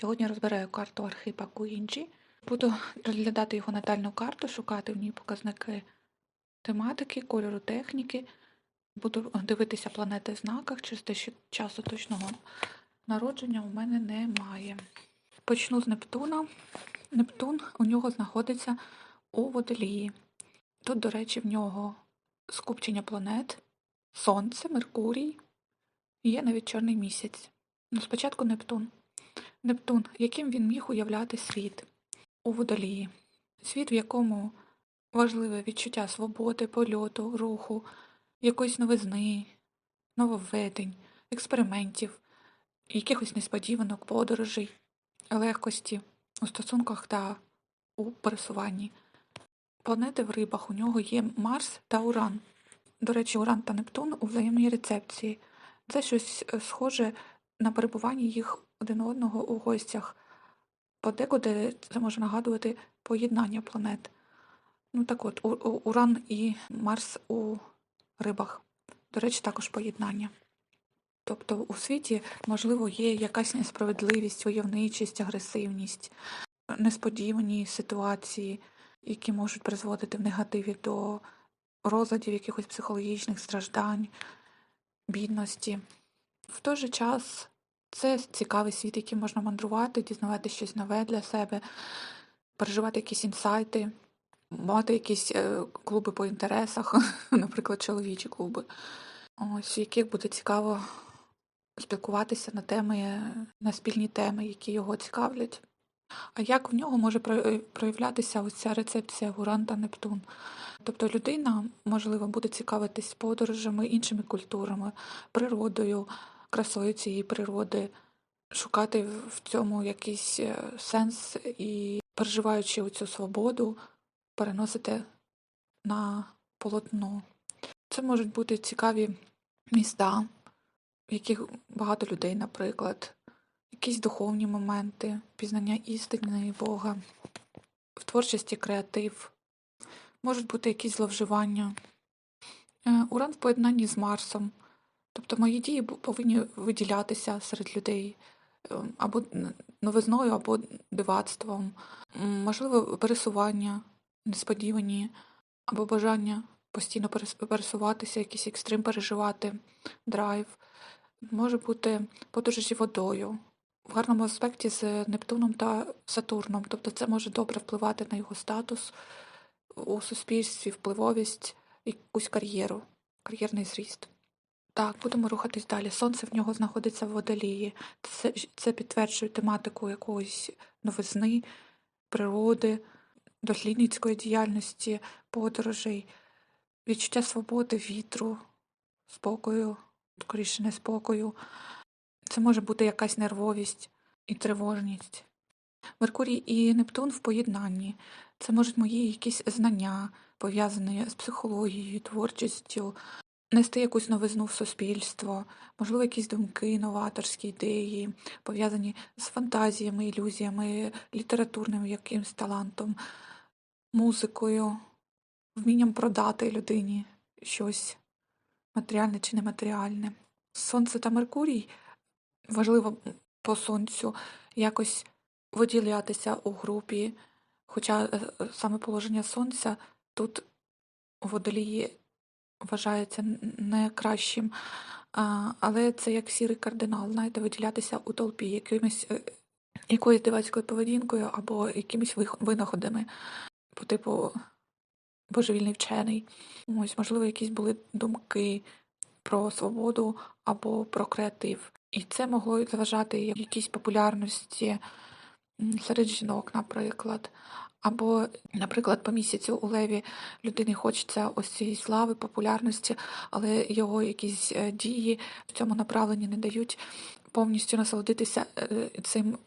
Сьогодні розбираю карту Архипа Куінджі. Буду розглядати його натальну карту, шукати в ній показники тематики, кольору техніки. Буду дивитися планети в знаках, через те, що часу точного народження у мене немає. Почну з Нептуна. Нептун у нього знаходиться у водолії. Тут, до речі, в нього скупчення планет, Сонце, Меркурій, є навіть чорний місяць. Ну, спочатку Нептун. Нептун, яким він міг уявляти світ у водолії. Світ, в якому важливе відчуття свободи, польоту, руху, якоїсь новизни, нововведень, експериментів, якихось несподіванок, подорожей, легкості у стосунках та у пересуванні. Планети в рибах у нього є Марс та Уран. До речі, Уран та Нептун у взаємній рецепції. Це щось е, схоже на перебування їх один одного у гостях. Подекуди це може нагадувати поєднання планет. Ну так от, Уран і Марс у рибах. До речі, також поєднання. Тобто у світі, можливо, є якась несправедливість, войовничість, агресивність, несподівані ситуації, які можуть призводити в негативі до розладів якихось психологічних страждань, бідності. В той же час це цікавий світ, який можна мандрувати, дізнавати щось нове для себе, переживати якісь інсайти, мати якісь е, клуби по інтересах, наприклад, чоловічі клуби, ось, яких буде цікаво спілкуватися на теми, на спільні теми, які його цікавлять. А як в нього може проявлятися ось ця рецепція Уран та Нептун? Тобто людина, можливо, буде цікавитись подорожами, іншими культурами, природою, красою цієї природи, шукати в цьому якийсь е, сенс і, переживаючи цю свободу, переносити на полотно. Це можуть бути цікаві міста, в яких багато людей, наприклад, якісь духовні моменти, пізнання істини Бога, в творчості креатив, можуть бути якісь зловживання. Е, Уран в поєднанні з Марсом. Тобто мої дії повинні виділятися серед людей е, або новизною, або дивацтвом, можливо, пересування несподівані, або бажання постійно пересуватися, якийсь екстрим переживати, драйв. Може бути подорожі водою в гарному аспекті з Нептуном та Сатурном. Тобто це може добре впливати на його статус у суспільстві, впливовість, якусь кар'єру, кар'єрний зріст. Так, будемо рухатись далі. Сонце в нього знаходиться в водолії. Це, це підтверджує тематику якоїсь новизни, природи, дослідницької діяльності, подорожей, відчуття свободи, вітру, спокою, скоріше не спокою. Це може бути якась нервовість і тривожність. Меркурій і Нептун в поєднанні. Це можуть мої якісь знання, пов'язані з психологією, творчістю, нести якусь новизну в суспільство, можливо, якісь думки, новаторські ідеї, пов'язані з фантазіями, ілюзіями, літературним якимсь талантом, музикою, вмінням продати людині щось матеріальне чи нематеріальне. Сонце та Меркурій важливо по сонцю якось виділятися у групі, хоча е, е, саме положення сонця тут водолії вважається н- не кращим, але це як сірий кардинал, знаєте, виділятися у толпі якимось, е, якоюсь дивацькою поведінкою або якимись винаходами по типу божевільний вчений. Ось, можливо, якісь були думки про свободу або про креатив. І це могло заважати якійсь популярності серед жінок, наприклад. Або, наприклад, по місяцю у Леві людині хочеться ось цієї слави, популярності, але його якісь е, дії в цьому направленні не дають повністю насолодитися е, цим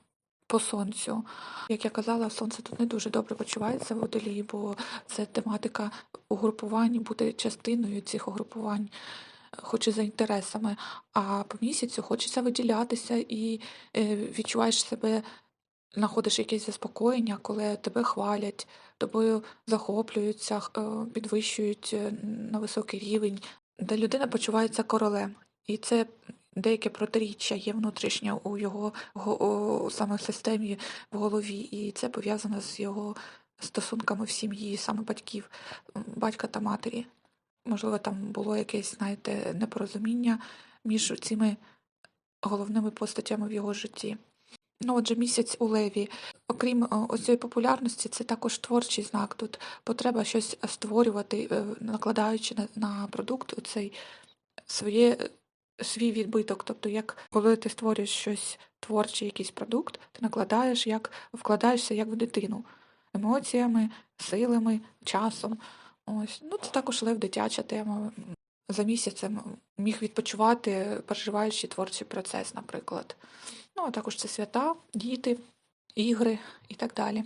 по сонцю. Як я казала, сонце тут не дуже добре почувається в водолії, бо це тематика угрупувань, бути частиною цих угрупувань, хоч і за інтересами. А по місяцю хочеться виділятися і е, відчуваєш себе, знаходиш якесь заспокоєння, коли тебе хвалять, тобою захоплюються, е, підвищують е, на високий рівень, де людина почувається королем. І це деяке протиріччя є внутрішнє у його го- саме системі в голові, і це пов'язано з його стосунками в сім'ї, саме батьків, батька та матері. Можливо, там було якесь, знаєте, непорозуміння між цими головними постатями в його житті. Ну, отже, місяць у Леві. Окрім е, цієї популярності, це також творчий знак. Тут потреба щось створювати, е, накладаючи на, на продукт цей своє, свій відбиток. Тобто, як коли ти створюєш щось творче, якийсь продукт, ти накладаєш, як вкладаєшся як в дитину емоціями, силами, часом. Ось. Ну, це також лев дитяча тема. За місяцем міг відпочивати, переживаючи творчий процес, наприклад. Ну, а також це свята, діти, ігри і так далі.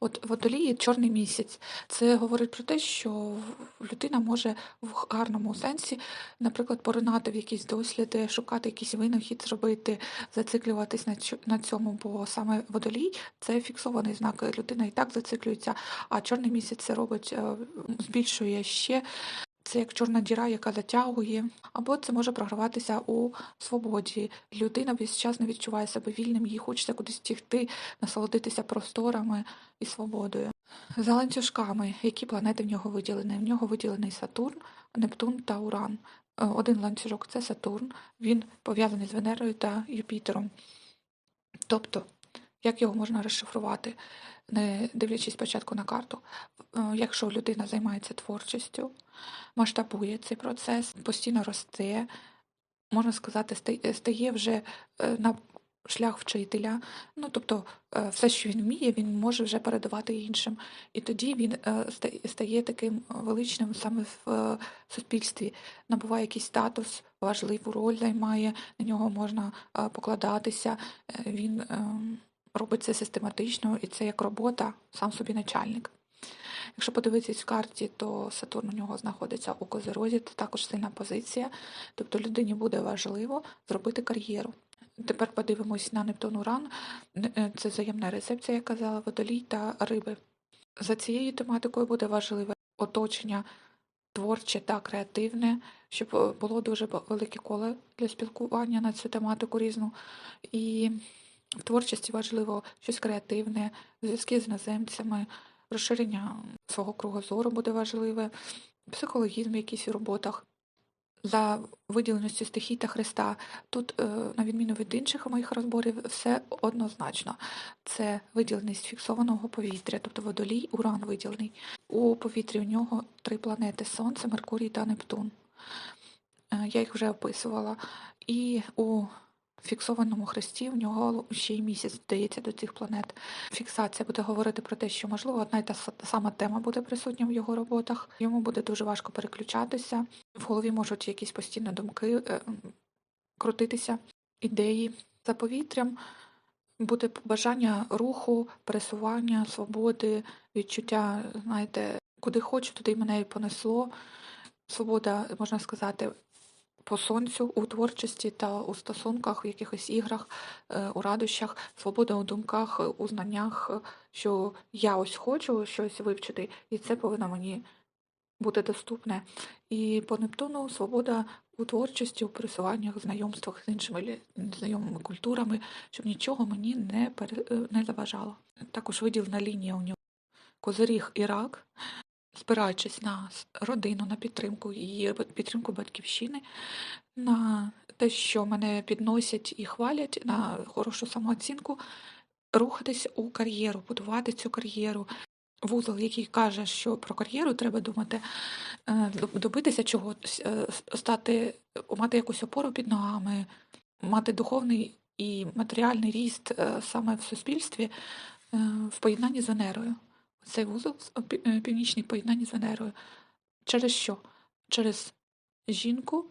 От водолії чорний місяць. Це говорить про те, що людина може в гарному сенсі, наприклад, поринати в якісь досліди, шукати якийсь винахід, зробити, зациклюватись на цьо- на цьому, бо саме водолій це фіксований знак. Людина і так зациклюється, а чорний місяць це робить, е, збільшує ще. Це як чорна діра, яка затягує, або це може програватися у свободі. Людина весь час не відчуває себе вільним, їй хочеться кудись втікти, насолодитися просторами і свободою. За ланцюжками, які планети в нього виділені? В нього виділений Сатурн, Нептун та Уран. Е, Один ланцюжок це Сатурн, він пов'язаний з Венерою та Юпітером. Тобто, як його можна розшифрувати, не дивлячись спочатку на карту, Е, якщо людина займається творчістю, масштабує цей процес, постійно росте, можна сказати, стає- стає вже е, на шлях вчителя. Ну, тобто, е, все, що він вміє, він може вже передавати іншим. І тоді він е, стає таким величним саме в е, суспільстві, набуває якийсь статус, важливу роль займає, на нього можна е, покладатися. Е, Він е, робить це систематично, і це як робота, сам собі начальник. Якщо подивитись в карті, то Сатурн у нього знаходиться у Козерозі, це також сильна позиція. Тобто людині буде важливо зробити кар'єру. Тепер подивимось на Нептун Уран. Е, Це взаємна рецепція, як казала, водолій та риби. За цією тематикою буде важливе оточення творче та креативне, щоб е, було дуже велике коло для спілкування на цю тематику різну. І в творчості важливо щось креативне, зв'язки з іноземцями, розширення свого кругозору буде важливе, психологізм якийсь у роботах. За виділеністю стихій та Христа. Тут, е, на відміну від інших моїх розборів, все однозначно. Це виділеність фіксованого повітря, тобто водолій, уран виділений. У повітрі у нього три планети Сонце, Меркурій та Нептун. Е, Я їх вже описувала. І у фіксованому хресті в нього ще й місяць додається до цих планет. Фіксація буде говорити про те, що, можливо, одна й та сама тема буде присутня в його роботах. Йому буде дуже важко переключатися. В голові можуть якісь постійні думки е, крутитися, ідеї. За повітрям буде бажання руху, пересування, свободи, відчуття, знаєте, куди хочу, туди мене і понесло. Свобода, можна сказати, по сонцю у творчості та у стосунках, в якихось іграх, е, у радощах, свобода у думках, у знаннях, що я ось хочу щось вивчити, і це повинно мені бути доступне. І по Нептуну свобода у творчості, у пересуваннях, знайомствах з іншими знайомими культурами, щоб нічого мені не, пере, не заважало. Також виділена лінія у нього Козиріг і рак, спираючись на родину, на підтримку її підтримку батьківщини, на те, що мене підносять і хвалять, на хорошу самооцінку, рухатись у кар'єру, будувати цю кар'єру. Вузол, який каже, що про кар'єру треба думати, е, добитися чогось, е, стати, мати якусь опору під ногами, мати духовний і матеріальний ріст е, саме в суспільстві в поєднанні з Венерою. Цей вузол е, північний поєднанні з Венерою. Через що? Через жінку,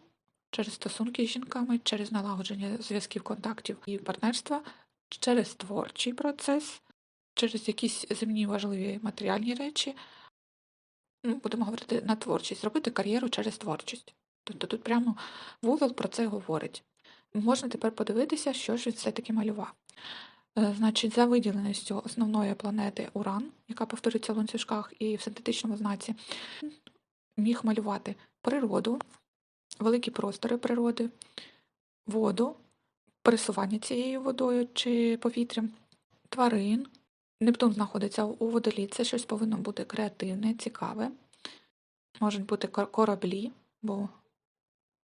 через стосунки з жінками, через налагодження зв'язків, контактів і партнерства, через творчий процес, через якісь земні важливі матеріальні речі. Ну, будемо говорити на творчість, зробити кар'єру через творчість. Тобто тут прямо вузол про це говорить. Можна тепер подивитися, що ж він все-таки малював. Е, Значить, за виділеністю основної планети Уран, яка повторюється в ланцюжках і в синтетичному знаці, міг малювати природу, великі простори природи, воду, пересування цією водою чи повітрям, тварин. Нептун знаходиться у водолі, це щось повинно бути креативне, цікаве. Можуть бути кораблі, бо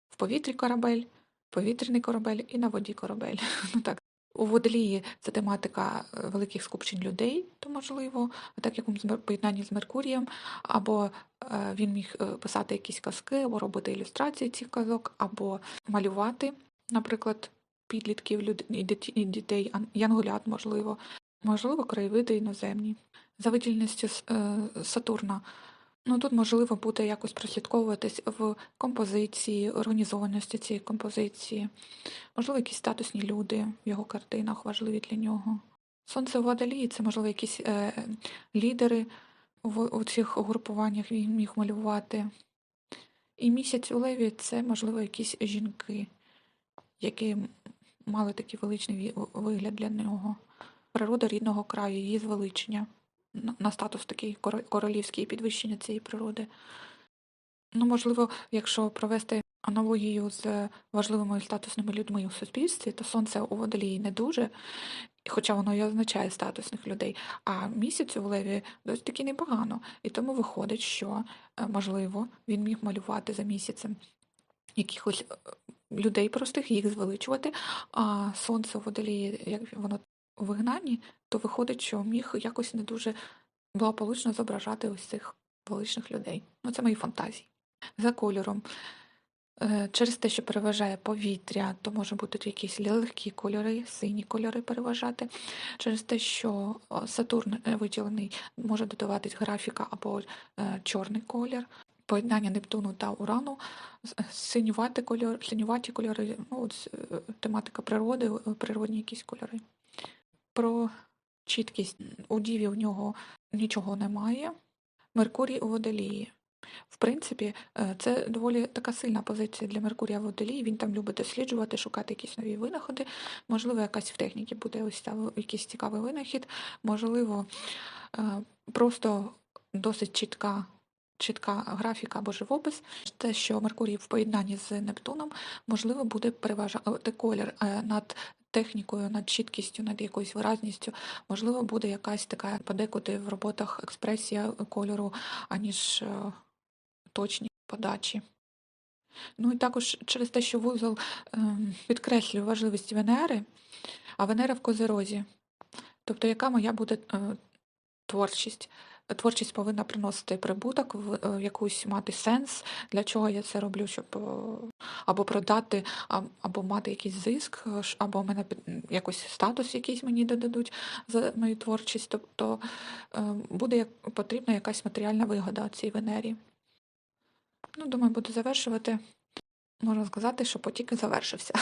в повітрі корабель, повітряний корабель і на воді корабель. Ну так. У водолії це тематика е, великих скупчень людей, то можливо, так як у поєднанні з Меркурієм, або е, він міг е, писати якісь казки, або робити ілюстрації цих казок, або малювати, наприклад, підлітків і дітей, янголят, можливо, можливо, краєвиди іноземні. За видільністю Сатурна Ну, тут можливо буде якось прослідковуватись в композиції, організованості цієї композиції. Можливо, якісь статусні люди в його картинах важливі для нього. Сонце у водолії це, можливо, якісь е, лідери в у цих угрупуваннях він міг малювати. І місяць у леві це, можливо, якісь жінки, які мали такий величний вигляд для нього. Природа рідного краю, її звеличення на статус такий королівський підвищення цієї природи. Ну, можливо, якщо провести аналогію з важливими статусними людьми у суспільстві, то сонце у водолії не дуже, хоча воно і означає статусних людей, а місяць у леві досить таки непогано. І тому виходить, що, е, можливо, він міг малювати за місяцем якихось е, людей простих, їх звеличувати, а сонце у водолії, як воно у вигнанні, то виходить, що міг якось не дуже благополучно зображати ось цих величних людей. Ну, це мої фантазії. За кольором. Е, Через те, що переважає повітря, то може бути якісь легкі кольори, сині кольори переважати. Через те, що Сатурн е, виділений, може додаватись графіка або е, чорний колір. Поєднання Нептуну та Урану, с- синюваті кольори, синюваті кольори, ну, от, тематика природи, природні якісь кольори. Про чіткість у Діві в нього нічого немає. Меркурій у водолії. В принципі, е, це доволі така сильна позиція для Меркурія в водолії. Він там любить досліджувати, шукати якісь нові винаходи. Можливо, якась в техніці буде ось ця- якийсь цікавий винахід. Можливо, е, просто досить чітка. Чітка графіка або живопис, те, що Меркурій в поєднанні з Нептуном, можливо, буде переважати колір е, над технікою, над чіткістю, над якоюсь виразністю. Можливо, буде якась така подекуди в роботах експресія кольору, аніж е, точні подачі. Ну і також через те, що вузол ем, підкреслює важливість Венери, а Венера в Козерозі. Тобто, яка моя буде е, творчість? Творчість повинна приносити прибуток, в е, якусь мати сенс, для чого я це роблю, щоб е, або продати, або мати якийсь зиск, е, або мене під- якось статус якийсь мені додадуть за мою творчість. Тобто буде потрібна якась матеріальна вигода цій Венері. Ну, думаю, буду завершувати. Можна сказати, що потік завершився.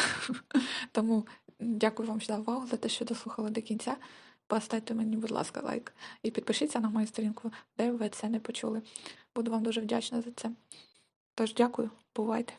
Тому дякую вам за увагу, за те, що дослухали до кінця. Поставте мені, будь ласка, лайк і підпишіться на мою сторінку, де ви це не почули. Буду вам дуже вдячна за це. Тож дякую, бувайте.